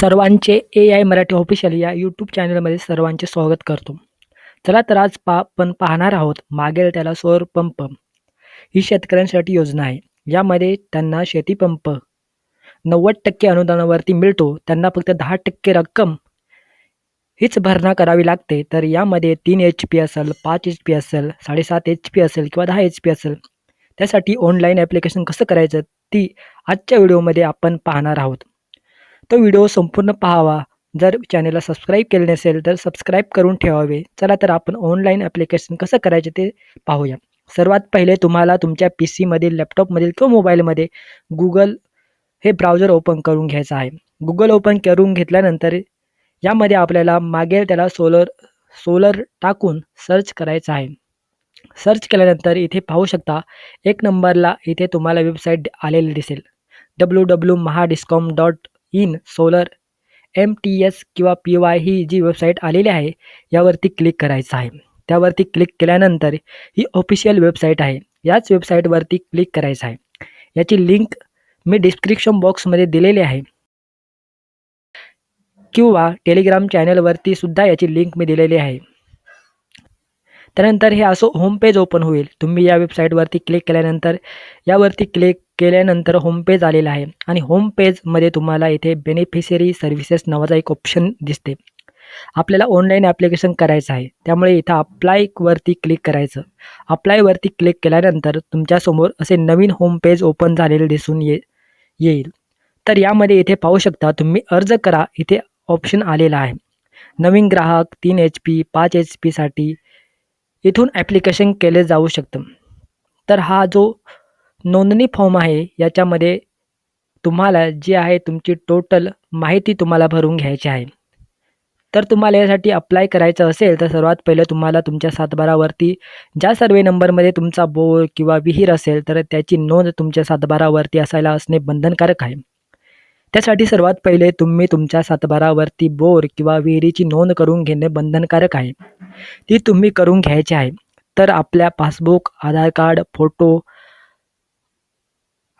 सर्वांचे A I Marathi official या YouTube चॅनलमध्ये सर्वांचे स्वागत करतो. चला तर आज पा पण पाहणार आहोत. मागेल त्याला सौर पंप. ही शेतकऱ्यांसाठी योजना आहे. यामध्ये त्यांना शेतीपंप नव्वद टक्के अनुदानावरती मिळतो. त्यांना फक्त दहा टक्के रक्कम हीच भरणा करावी लागते. तर यामध्ये तीन एच पी असेल पाच एच पी असेल साडेसात एच पी असेल किंवा दहा एच पी असेल त्यासाठी ऑनलाईन ॲप्लिकेशन कसं करायचं ती आजच्या व्हिडिओमध्ये आपण पाहणार आहोत. तो व्हिडिओ संपूर्ण पाहावा. जर चॅनलला सबस्क्राईब केले नसेल तर सबस्क्राईब करून ठेवावे. चला तर आपण ऑनलाईन ॲप्लिकेशन कसं करायचं ते पाहूया. सर्वात पहिले तुम्हाला तुमच्या पी सीमधील लॅपटॉपमधील किंवा मोबाईलमध्ये गुगल हे ब्राउझर ओपन करून घ्यायचं आहे. गुगल ओपन करून घेतल्यानंतर यामध्ये आपल्याला मागेल त्याला सोलर सोलर टाकून सर्च करायचं आहे. सर्च केल्यानंतर इथे पाहू शकता एक नंबरला इथे तुम्हाला वेबसाईट आलेली दिसेल. W W Mahadiscom dot in solar M T S किंवा पी वाय ही जी वेबसाईट आलेली आहे यावरती क्लिक करायचं आहे. त्यावरती क्लिक केल्यानंतर ही ऑफिशियल वेबसाईट आहे. याच वेबसाईटवरती क्लिक करायचं आहे. याची लिंक मी डिस्क्रिप्शन बॉक्समध्ये दिलेली आहे. किंवा टेलिग्राम चॅनलवरती सुद्धा याची लिंक मी दिलेली आहे. त्यानंतर हे असं होम पेज ओपन होईल. तुम्ही या वेबसाईटवरती क्लिक केल्यानंतर यावरती क्लिक केल्यानंतर होम पेज आहे. आणि होम पेजमध्ये तुम्हाला इथे बेनिफिशरी सर्व्हिसेस नावाचा एक ऑप्शन दिसते. आपल्याला ऑनलाईन ॲप्लिकेशन करायचं आहे. त्यामुळे इथं अप्लायवरती क्लिक करायचं. अप्लायवरती क्लिक केल्यानंतर तुमच्यासमोर असे नवीन होम पेज ओपन झालेले दिसून ये येईल. तर यामध्ये इथे पाहू शकता तुम्ही अर्ज करा. इथे ऑप्शन आलेला आहे. नवीन ग्राहक तीन एच पी पाच एच पीसाठी इथून ॲप्लिकेशन केले जाऊ शकतं. तर हा जो नोंदणी फॉर्म आहे याच्यामध्ये तुम्हाला जी आहे तुमची टोटल माहिती तुम्हाला भरून घ्यायची आहे. तर तुम्हाला यासाठी अप्लाय करायचं असेल तर सर्वात पहिलं तुम्हाला तुमच्या सातबारावरती ज्या सर्वे नंबरमध्ये तुमचा बोर किंवा विहीर असेल तर त्याची नोंद तुमच्या सातबारावरती असायला असणे बंधनकारक आहे. त्यासाठी सर्वात पहिले तुम्ही तुमच्या सातबारावरती बोर किंवा विहिरीची नोंद करून घेणे बंधनकारक आहे. ती तुम्ही करून घ्यायची आहे. तर आपल्या पासबुक आधार कार्ड फोटो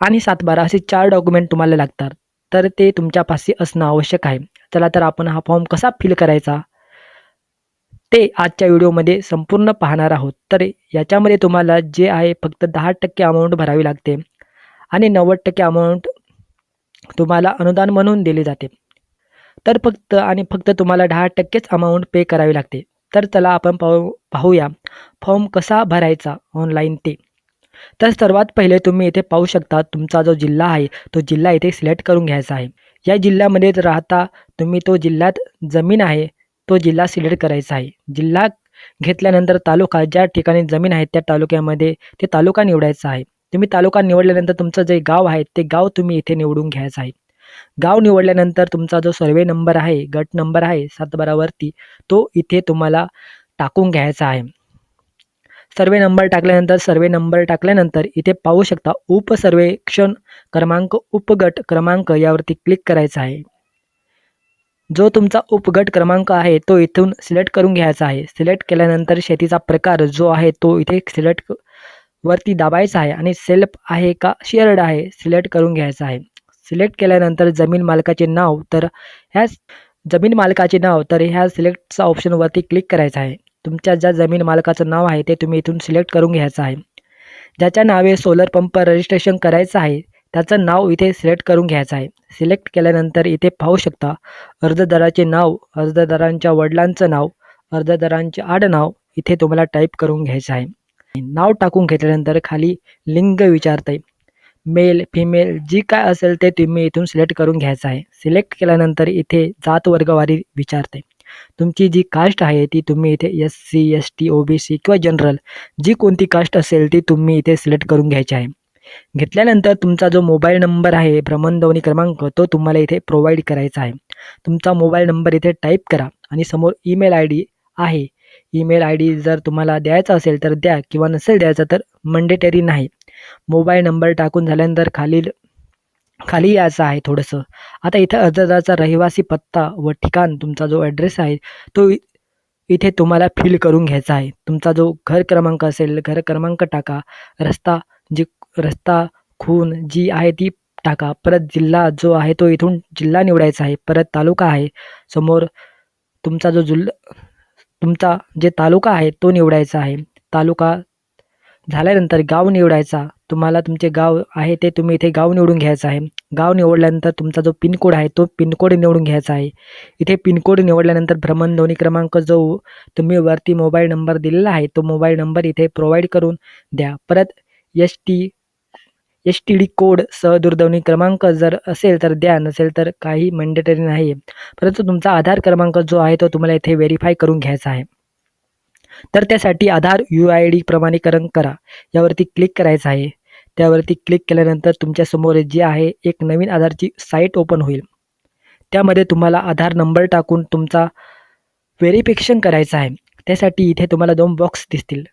आणि सातबारा असे चार डॉक्युमेंट तुम्हाला लागतात. तर ते तुमच्यापाशी असणं आवश्यक आहे. चला तर आपण हा फॉर्म कसा फिल करायचा? ते आजच्या व्हिडिओमध्ये संपूर्ण पाहणार आहोत. तर याच्यामध्ये तुम्हाला जे आहे फक्त दहा टक्के अमाऊंट भरावी लागते. आणि नव्वद टक्के अमाऊंट तुम्हाला अनुदान म्हणून दिले जाते. तर फक्त आणि फक्त तुम्हाला दहा टक्केच अमाऊंट पे करावी लागते. तर चला आपण पाहू पाहूया फॉर्म कसा भरायचा ऑनलाईन ते. तर सर्वात पहिले तुम्ही इथे पाहू शकता तुमचा जो जिल्हा आहे तो जिल्हा इथे सिलेक्ट करून घ्यायचा आहे. या जिल्ह्यामध्ये राहता तुम्ही तो जिल्ह्यात जमीन आहे तो जिल्हा सिलेक्ट करायचा आहे. जिल्हा घेतल्यानंतर तालुका ज्या ठिकाणी जमीन आहे त्या तालुक्यामध्ये ते तालुका निवडायचा आहे. तुम्ही तालुका निवडल्यानंतर तुमचं जे गाव आहे ते गाव तुम्ही इथे निवडून घ्यायचं आहे. गाव निवडल्यानंतर तुमचा जो सर्वे नंबर आहे गट नंबर आहे सातबारावरती तो इथे तुम्हाला टाकून घ्यायचा आहे. सर्वे नंबर टाकल्यानंतर सर्वे नंबर टाकल्यानंतर इथे पाहू शकता उपसर्वेक्षण क्रमांक उपगट क्रमांक यावरती क्लिक करायचा आहे. जो तुमचा उपगट क्रमांक आहे तो इथून सिलेक्ट करून घ्यायचा आहे. सिलेक्ट केल्यानंतर शेतीचा प्रकार जो आहे तो इथे सिलेक्ट वरती दाबायचा आहे आणि सेल्फ आहे का शेअर्ड आहे सिलेक्ट करून घ्यायचा आहे. सिलेक्ट केल्यानंतर जमीन मालकाचे नाव तर ह्या जमीन मालकाचे नाव तर ह्या सिलेक्टचा ऑप्शनवरती क्लिक करायचं आहे. तुमच्या ज्या जमीन मालकाचं नाव आहे ते तुम्ही इथून सिलेक्ट करून घ्यायचं आहे. ज्याच्या नावे सोलर पंप रजिस्ट्रेशन करायचं आहे त्याचं नाव इथे सिलेक्ट करून घ्यायचं आहे. सिलेक्ट केल्यानंतर इथे पाहू शकता अर्जदाराचे नाव अर्जदारांच्या वडिलांचं नाव अर्जदारांचे आडनाव इथे तुम्हाला टाईप करून घ्यायचं आहे. नाव टाकून घेतल्यानंतर खाली लिंग विचारते मेल फिमेल जी काय असेल ते तुम्ही इथून सिलेक्ट करून घ्यायचं आहे. सिलेक्ट केल्यानंतर इथे जात वर्गवारी विचारते तुमची जी कास्ट आहे ती तुम्ही इथे S C S T O B C किंवा जनरल जी कोणती कास्ट असेल ती तुम्ही इथे सिलेक्ट करून घ्यायची आहे. घेतल्यानंतर तुमचा जो मोबाईल नंबर आहे भ्रमणध्वनी क्रमांक तो तुम्हाला इथे प्रोव्हाइड करायचा आहे. तुमचा मोबाईल नंबर इथे टाईप करा आणि समोर ईमेल आय डी आहे. ईमेल आय डी जर तुम्हाला द्यायचा असेल तर द्या किंवा नसेल द्यायचा तर मंडेटरी नाही. मोबाईल नंबर टाकून झाल्यानंतर खालील खाली यायचं आहे थोडंसं. आता इथं अर्जदाराचा रहिवासी पत्ता व ठिकाण तुमचा जो ॲड्रेस आहे तो इथे तुम्हाला फिल करून घ्यायचा आहे. तुमचा जो घर क्रमांक असेल घर क्रमांक टाका. रस्ता जी रस्ता खून जी आहे ती टाका. परत जिल्हा जो आहे तो इथून जिल्हा निवडायचा आहे. परत तालुका आहे. समोर तुमचा जो जुल तुमचा जे तालुका आहे तो निवडायचा आहे. तालुका झाल्यानंतर गाव निवडायचा. तुम्हाला तुमचे गाव आहे ते तुम्ही इथे गाव निवडून घ्यायचं आहे. गाव निवडल्यानंतर तुमचा जो पिनकोड आहे तो पिनकोड निवडून घ्यायचा आहे. इथे पिनकोड निवडल्यानंतर भ्रमणध्वनी क्रमांक जो तुम्ही वरती मोबाईल नंबर दिलेला आहे तो मोबाईल नंबर इथे प्रोव्हाइड करून द्या. परत S T S T D code सह दूरध्वनी क्रमांक जर असेल तर द्या नसेल तर काही मॅन्डेटरी नाही परंतु तुमचा आधार क्रमांक जो आहे तो तुम्हाला इथे व्हेरीफाय करून घ्यायचा आहे. तर त्यासाठी आधार यू आय डी प्रमाणीकरण करा. यावरती क्लिक करायचं आहे. त्यावरती क्लिक केल्यानंतर तुमच्यासमोर जे आहे एक नवीन आधारची साईट ओपन होईल. त्यामध्ये तुम्हाला आधार नंबर टाकून तुमचा व्हेरिफिकेशन करायचं आहे. त्यासाठी इथे तुम्हाला दोन बॉक्स दिसतील.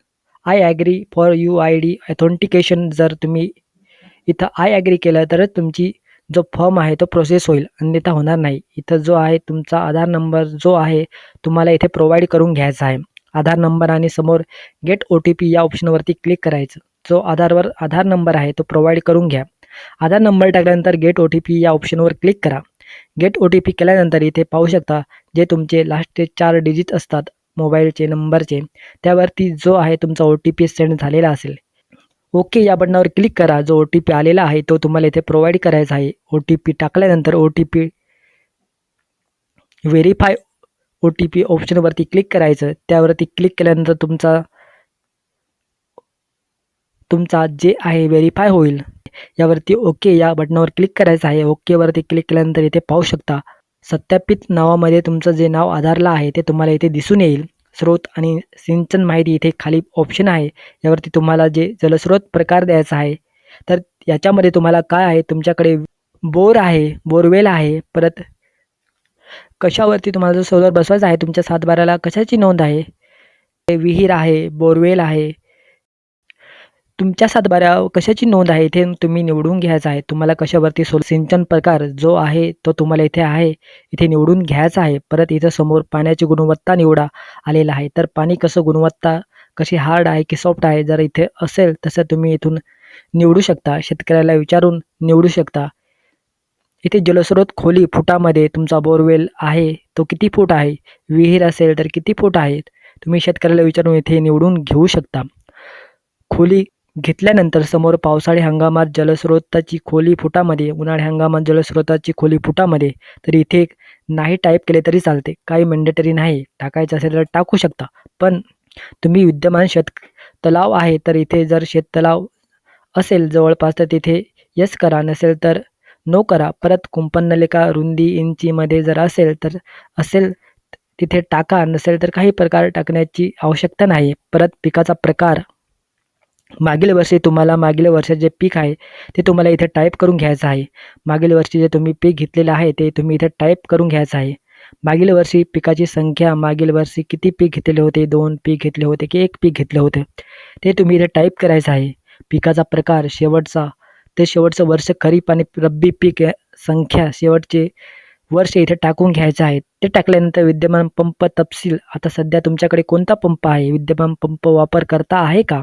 I agree for U I D authentication जर तुम्ही इथं आय ॲग्री केलं तरच तुमची जो फॉर्म आहे तो प्रोसेस होईल. अन्यथा होणार नाही. इथं जो आहे तुमचा आधार नंबर जो आहे तुम्हाला इथे प्रोव्हाइड करून घ्यायचा आहे. आधार नंबर आणि समोर गेट ओ टी पी या ऑप्शनवरती क्लिक करायचं. जो आधारवर आधार नंबर आहे तो प्रोव्हाइड करून घ्या. आधार नंबर टाकल्यानंतर गेट ओ टी पी या ऑप्शनवर क्लिक करा. गेट ओ टी पी केल्यानंतर इथे पाहू शकता जे तुमचे लास्टचे चार डिजिट असतात मोबाईलचे नंबरचे त्यावरती जो आहे तुमचा ओ टी पी सेंड झालेला असेल. ओके या बटनावर क्लिक करा. जो ओ टी पी आलेला आहे तो तुम्हाला इथे प्रोव्हाइड करायचा आहे. ओ टी पी टाकल्यानंतर O T P verify O T P ऑप्शनवरती click करायचं. त्यावरती क्लिक केल्यानंतर तुमचा तुमचा जे आहे व्हेरीफाय होईल. यावरती ओके या बटनावर क्लिक करायचं आहे. ओकेवरती क्लिक केल्यानंतर इथे पाहू शकता सत्यापित नावामध्ये तुमचं जे नाव आधारला आहे ते तुम्हाला इथे दिसून येईल. स्रोत आणि सिंचन माहिती इथे खाली ऑप्शन आहे. यावरती तुम्हाला जे जलस्रोत प्रकार द्यायचा आहे तर याच्यामध्ये तुम्हाला काय आहे? तुमच्याकडे बोर आहे बोरवेल आहे. परत कशावरती तुम्हाला जो सोलर बसवायचा आहे तुमच्या सातबाराला कशाची नोंद आहे? विहीर आहे बोरवेल आहे. तुमच्या सातबाऱ्या कशाची नोंद आहे? इथे तुम्ही निवडून घ्यायचा आहे. तुम्हाला कशावरती सोल सिंचन प्रकार जो आहे तो तुम्हाला इथे आहे. इथे निवडून घ्यायचा आहे. परत इथं समोर पाण्याची गुणवत्ता निवडा आलेला आहे. तर पाणी कसं गुणवत्ता कशी हार्ड आहे की सॉफ्ट आहे जर इथे असेल तसं तुम्ही इथून निवडू शकता. शेतकऱ्याला विचारून निवडू शकता. इथे जलस्रोत खोली फुटामध्ये तुमचा बोरवेल आहे. तो किती फूट आहे? विहीर असेल तर किती फूट आहेत? तुम्ही शेतकऱ्याला विचारून इथे निवडून घेऊ शकता. खोली घेतल्यानंतर समोर पावसाळी हंगामात जलस्रोताची खोली फुटामध्ये उन्हाळी हंगामात जलस्रोताची खोली फुटामध्ये तर इथे नाही टाईप केले तरी चालते. काही मॅन्डेटरी नाही. टाकायचं असेल तर टाकू शकता. पण तुम्ही विद्यमान शेत तलाव आहे तर इथे जर शेततलाव असेल जवळपास तर तिथे यस करा. नसेल तर नो करा परत कुंपणनलिका रुंदी इंचीमध्ये जर असेल तर असेल तिथे टाका नसेल तर काही प्रकार टाकण्याची आवश्यकता नाही. परत पिकाचा प्रकार. मागील वर्षी तुम्हाला मागील वर्षाचे जे पीक आहे ते तुम्हाला इथे टाईप करून घ्यायचं आहे. मागील वर्षी जे तुम्ही पीक घेतलेलं आहे ते तुम्ही इथे टाईप करून घ्यायचं आहे. मागील वर्षी पिकाची संख्या मागील वर्षी किती पीक घेतले होते दोन पीक घेतले होते की एक पीक घेतले होते ते तुम्ही इथे टाईप करायचं आहे. पिकाचा प्रकार शेवटचा ते शेवटचं वर्ष खरीप आणि रब्बी पीक संख्या शेवटचे वर्ष इथे टाकून घ्यायचं आहे. ते टाकल्यानंतर विद्यमान पंप तपशील. आता सध्या तुमच्याकडे कोणता पंप आहे? विद्यमान पंप वापर करता आहे का?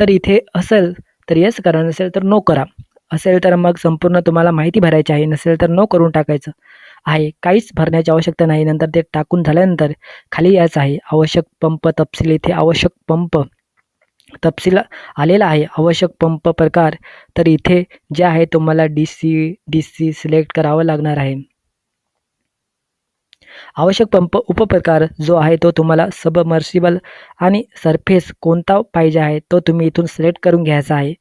तर इथे असेल तर येस करा नसेल तर नो करा. असेल तर मग संपूर्ण तुम्हाला माहिती भरायची आहे. नसेल तर नो करून टाकायचं आहे. काहीच भरण्याची आवश्यकता नाही. नंतर ते टाकून झाल्यानंतर खाली यायचं आहे. आवश्यक पंप तपशील. इथे आवश्यक पंप तपशील आलेला आहे. आवश्यक पंप प्रकार तर इथे जे आहे तुम्हाला D C D C select करावं लागणार आहे. आवश्यक पंप उपप्रकार जो आहे तो तुम्हाला सबमर्सिबल आणि सरफेस कोणता पाहिजे आहे तो तुम्ही इथून सिलेक्ट करून घ्यायचा आहे.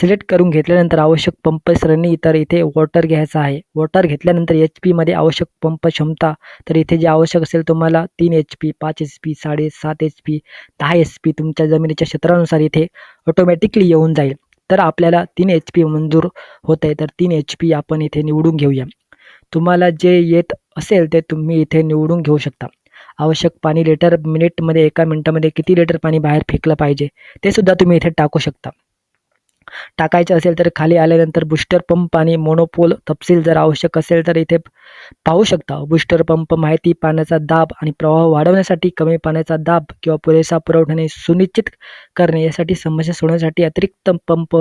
सिलेक्ट करून घेतल्यानंतर आवश्यक पंप श्रेणी तर इथे वॉटर घ्यायचा आहे. वॉटर घेतल्यानंतर एच पीमध्ये आवश्यक पंप क्षमता तर इथे जे आवश्यक असेल तुम्हाला तीन एच पी पाच एच पी साडेसात एच पी दहा एच पी तुमच्या जमिनीच्या क्षेत्रानुसार इथे ऑटोमॅटिकली येऊन जाईल. तर आपल्याला तीन एच पी मंजूर होत आहे तर तीन एच पी आपण इथे निवडून घेऊया. तुम्हाला जे येत असेल ते तुम्ही इथे निवडून घेऊ शकता. आवश्यक पाणी लिटर मिनिटमध्ये एका मिनटामध्ये किती लिटर पाणी बाहेर फेकलं पाहिजे ते सुद्धा तुम्ही इथे टाकू शकता. टाकायचं असेल तर खाली आल्यानंतर बूस्टर पंप आणि मोनोपोल तपशील जर आवश्यक असेल तर इथे पाहू शकता. बूस्टर पंप माहिती पाण्याचा दाब आणि प्रवाह वाढवण्यासाठी कमी पाण्याचा दाब किंवा पुरेसा पुरवठ्याने सुनिश्चित करणे यासाठी समस्या सोडवण्यासाठी अतिरिक्त पंप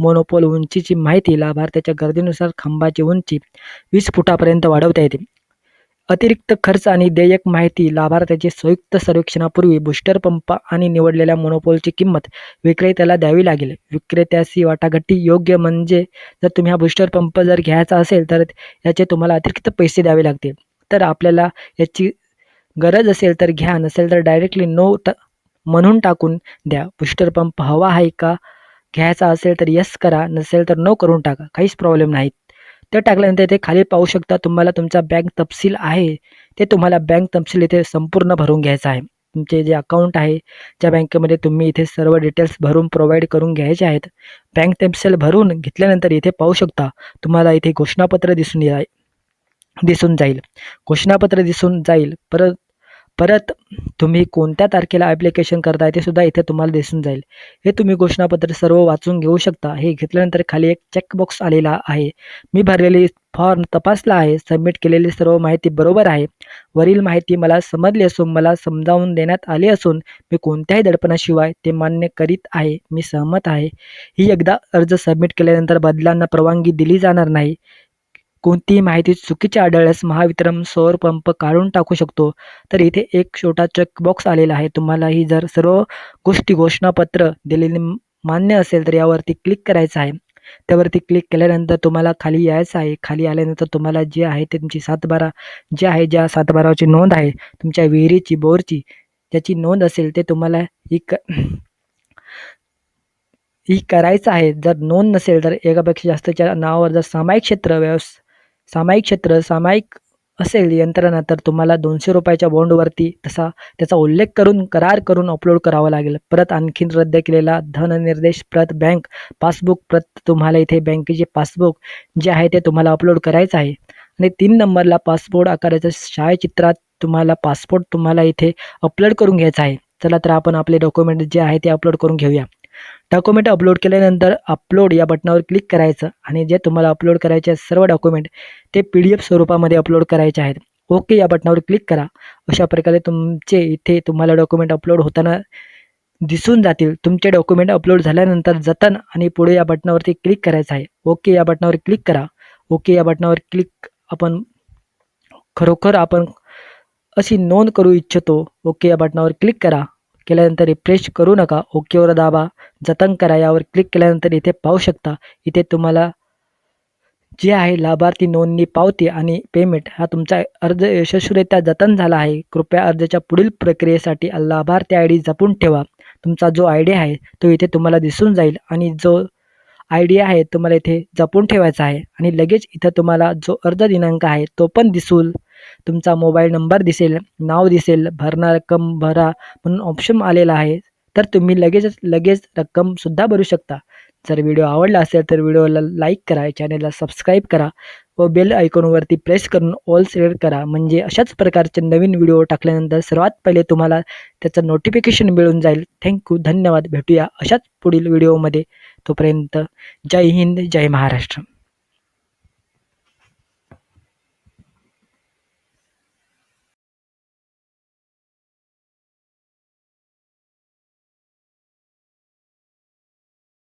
मोनोपोल उंचीची माहिती लाभार्थ्याच्या गरजेनुसार खांबाची उंची वीस फुटापर्यंत वाढवता येते. अतिरिक्त खर्च आणि देयक माहिती लाभार्थ्याचे संयुक्त सर्वेक्षणापूर्वी बूस्टर पंप आणि निवडलेल्या मोनोपोलची किंमत विक्रेत्याला द्यावी लागेल. विक्रेत्याशी वाटाघाटी योग्य म्हणजे जर तुम्ही हा बूस्टर पंप जर घ्यायचा असेल तर याचे तुम्हाला अतिरिक्त पैसे द्यावे लागतील. तर आपल्याला याची गरज असेल तर घ्या नसेल तर डायरेक्टली नो ट म्हणून टाकून द्या. बूस्टर पंप हवा आहे का? घ्यायचा असेल तर यस करा नसेल तर नो करून टाका. काहीच प्रॉब्लेम नाहीत ते टाकल्यानंतर इथे खाली पाहू शकता तुम्हाला तुमचा बँक तपशील आहे. ते तुम्हाला बँक तपशील इथे संपूर्ण भरून घ्यायचं आहे. तुमचे जे अकाउंट आहे ज्या बँकेमध्ये तुम्ही इथे सर्व डिटेल्स भरून प्रोव्हाइड करून घ्यायचे आहेत. बँक तपशील भरून घेतल्यानंतर इथे पाहू शकता तुम्हाला इथे घोषणापत्र दिसून दिसून जाईल. घोषणापत्र दिसून जाईल. परत परत तुम्ही कोणत्या तारखेला ॲप्लिकेशन करताय ते सुद्धा इथे तुम्हाला दिसून जाईल. हे तुम्ही घोषणापत्र सर्व वाचून घेऊ शकता. हे घेतल्यानंतर खाली एक चेकबॉक्स आलेला आहे. मी भरलेली फॉर्म तपासला आहे. सबमिट केलेली सर्व माहिती बरोबर आहे. वरील माहिती मला समजली असून मला समजावून देण्यात आली असून मी कोणत्याही दडपणाशिवाय ते मान्य करीत आहे. मी सहमत आहे. ही एकदा अर्ज सबमिट केल्यानंतर बदलांना परवानगी दिली जाणार नाही. कोणतीही माहिती चुकीची आढळल्यास महावितरण सौर पंप काढून टाकू शकतो. तर इथे एक छोटा चेकबॉक्स आलेला आहे. तुम्हाला ही जर सर्व गोष्टी घोषणापत्र दिलेली मान्य असेल तर यावरती क्लिक करायचं आहे. त्यावरती क्लिक केल्यानंतर तुम्हाला खाली यायचं आहे. खाली आल्यानंतर तुम्हाला जे आहे ते तुमची सातबारा जे आहे ज्या सातबाराची नोंद आहे तुमच्या विहिरीची बोरची ज्याची नोंद असेल ते तुम्हाला ही क ही करायचं आहे. जर नोंद नसेल तर एकापेक्षा जास्तच्या नावावर जर सामायिक क्षेत्र व्यवस सामायिक क्षेत्र सामायिक असेल यंत्रणा तर तुम्हाला दोनशे रुपयाच्या बॉन्डवरती तसा त्याचा उल्लेख करून करार करून अपलोड करावा लागेल. परत आणखीन रद्द केलेला धननिर्देश प्रत बँक पासबुक प्रत तुम्हाला इथे बँकेचे पासबुक जे आहे ते तुम्हाला अपलोड करायचं आहे. आणि तीन नंबरला पासपोर्ट आकाराच्या छायाचित्रात तुम्हाला पासपोर्ट तुम्हाला इथे अपलोड करून घ्यायचा आहे. चला तर आपण आपले डॉक्युमेंट जे आहे ते अपलोड करून घेऊया. डॉक्युमेंट अपलोड केल्यानंतर अपलोड या बटनावर क्लिक करायचं आणि जे तुम्हाला अपलोड करायचे सर्व डॉक्युमेंट ते पी डी एफ स्वरूपामध्ये अपलोड करायचे आहेत. ओके या बटनावर क्लिक करा. अशा प्रकारे तुमचे इथे तुम्हाला डॉक्युमेंट अपलोड होताना दिसून जातील. तुमचे डॉक्युमेंट अपलोड झाल्यानंतर जतन आणि पुढे या बटनावरती क्लिक करायचं आहे. ओके या बटनावर क्लिक करा. ओके या बटनावर क्लिक आपण खरोखर आपण अशी नोंद करू इच्छितो. ओके या बटनावर क्लिक करा. केल्यानंतर रिफ्रेश करू नका. ओकेवर दाबा. जतन करा. यावर क्लिक केल्यानंतर इथे पाहू शकता. इथे तुम्हाला जे आहे लाभार्थी नोंदणी पावती आणि पेमेंट हा तुमचा अर्ज यशस्वीरित्या जतन झाला आहे. कृपया अर्जाच्या पुढील प्रक्रियेसाठी लाभार्थी आय डी जपून ठेवा. तुमचा जो आय डी आहे तो इथे तुम्हाला दिसून जाईल आणि जो आय डी आहे तुम्हाला इथे जपून ठेवायचा आहे. आणि लगेच इथं तुम्हाला जो अर्ज दिनांक आहे तो पण दिसूल तुमचा मोबाईल नंबर दिसेल नाव दिसेल भरणा रक्कम भरा म्हणून ऑप्शन आलेला आहे. तर तुम्ही लगेचच लगेच रक्कमसुद्धा भरू शकता. जर व्हिडिओ आवडला असेल तर व्हिडिओला लाईक करा चॅनलला सबस्क्राईब करा व बेल आयकॉनवरती प्रेस करून ऑल सिलेक्ट करा. म्हणजे अशाच प्रकारचे नवीन व्हिडिओ टाकल्यानंतर सर्वात पहिले तुम्हाला त्याचं नोटिफिकेशन मिळून जाईल. थँक्यू धन्यवाद. भेटूया अशाच पुढील व्हिडिओमध्ये तोपर्यंत जय हिंद जय महाराष्ट्र.